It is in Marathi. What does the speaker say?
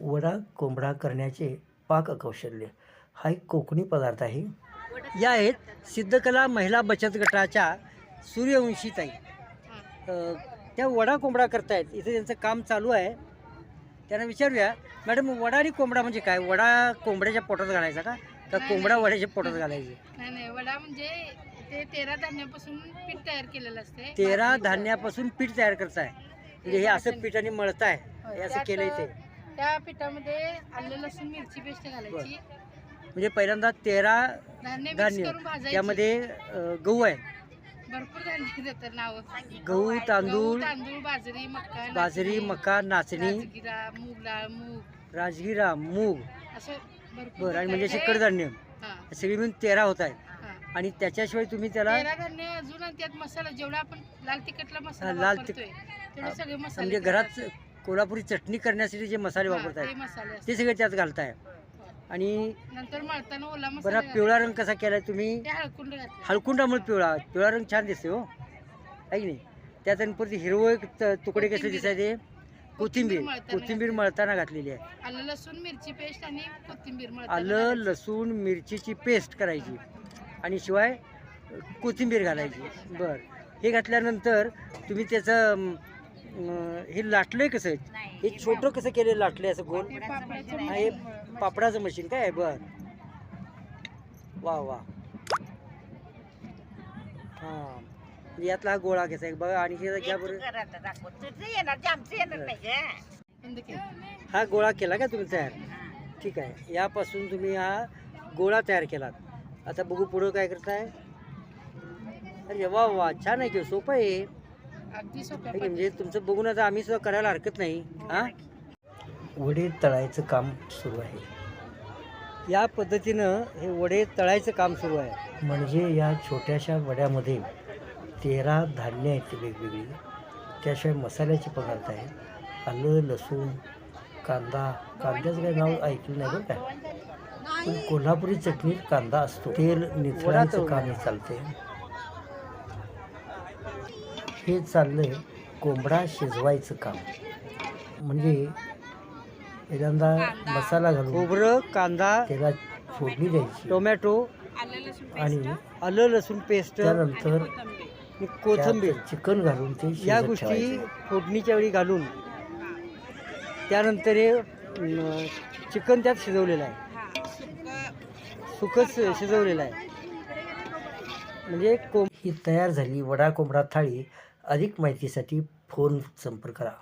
वडा कोंबडा करण्याचे पाककौशल्य हा एक कोकणी पदार्थ आहे. या आहेत सिद्धकला महिला बचत गटाच्या सूर्यवंशीताई त्या वडा कोंबडा करतायत. इथे त्यांचं काम चालू आहे. त्यांना विचारूया मॅडम वडा आणि कोंबडा म्हणजे काय? वडा कोंबड्याच्या पोटात घालायचा का? का नाही, कोंबडा. वड्याच्या पोटात घालायचे? नाही नाही. वडा म्हणजे ते तेरा धान्यापासून पीठ तयार केलेलं असते. तेरा. धान्यापासून पीठ तयार करताय. म्हणजे हे असं पिठाने मळताय. हे असं केलंय ते. त्या पिठामध्ये आलं लसूण मिरची पेस्ट घालायची. म्हणजे पहिल्यांदा तेरा धान्य मिक्स धान्य करून भाजायची. त्यामध्ये अ, गहू आहे. भरपूर धान्य देतात नाव. गहू तांदूळ तांदूळ बाजरी मका बाजरी नाचणी, मका नाचणी राजगिरा मूग डाळ मूग. राजगिरा मूग. असं भरपूर बरं आणि म्हणजे कडधान्य हा, सगळी मिळून तेरा होत आहेत. हा. आणि त्याच्याशिवाय तुम्ही त्याला तेरा धान्य अजून आणि त्यात मसाला जेवढा आपण लाल तिखटला मसाला लाल वापरतोय तेवढे सगळे मसाले म्हणजे घरात. कोल्हापुरी चटणी करण्यासाठी जे मसाले हा, वापरताय ते सगळे त्यात घालताय. आणि मळताना ओला बरं हा पिवळा रंग कसा केलाय तुम्ही? हळकुंडामुळे पिवळा पिवळा रंग छान दिसते हो. आहे की नाही? त्यात आणि परत हिरवं एक त- तुकडे कसे. दिसायचे? कोथिंबीर. कोथिंबीर मळताना घातलेली आहे. आलं लसूण मिरची पेस्ट आणि कोथिंबीर मळताना आलं घालायची. लसूण मिरचीची पेस्ट करायची. आणि शिवाय कोथिंबीर घालायची. बर. हे घातल्यानंतर तुम्ही त्याचं हे लाटलंय कसं? हे छोटं कसं केलं लाटलंय असं गोल? हा, हे पापडाचं मशीन काय? आहे बर. वा वा. हा. म्हणजे यातला हा गोळा घ्यायचा आहे बघा आणि हे घ्या बरं. हा गोळा केला का तुम्ही तयार? ठीक आहे. यापासून तुम्ही हा गोळा तयार केलात. आता बघू पुढं काय करताय. अरे वा वा. छान आहे की सोपं आहे. अगदी सोप्या है की म्हणजे तुमचं बघून आता आम्ही सुद्धा करायला हरकत नाही हा वडे तळायचं काम सुरू आहे. या पद्धतीनं हे वडे तळायचं काम सुरू आहे. म्हणजे या छोट्याशा वड्यामध्ये तेरा धान्य आहेत वेगवेगळी. त्याशिवाय मसाल्याचे पदार्थ आहेत. आलं लसूण कांदा. कांद्याचं काही नाव ऐकलं नाही बरं काय पण कोल्हापुरी चटणीत कांदा असतो. तेल निथळायचं तळून. काम हे चालते हे चाललंय कोंबडा शिजवायचं काम. म्हणजे पहिल्यांदा मसाला घालून खोबरं कांदा त्याला फोडणी द्यायची. टोमॅटो आणि आलं लसूण पेस्ट त्यानंतर कोथिंबीर. चिकन घालून ते या गोष्टी. फोडणीच्या वेळी घालून त्यानंतर हे चिकन त्यात शिजवलेलं आहे. सुकच शिजवलेलं आहे. म्हणजे कोंब ही तयार झाली वडा कोंबडा थाळी. अधिक माहितीसाठी फोन संपर्क करा.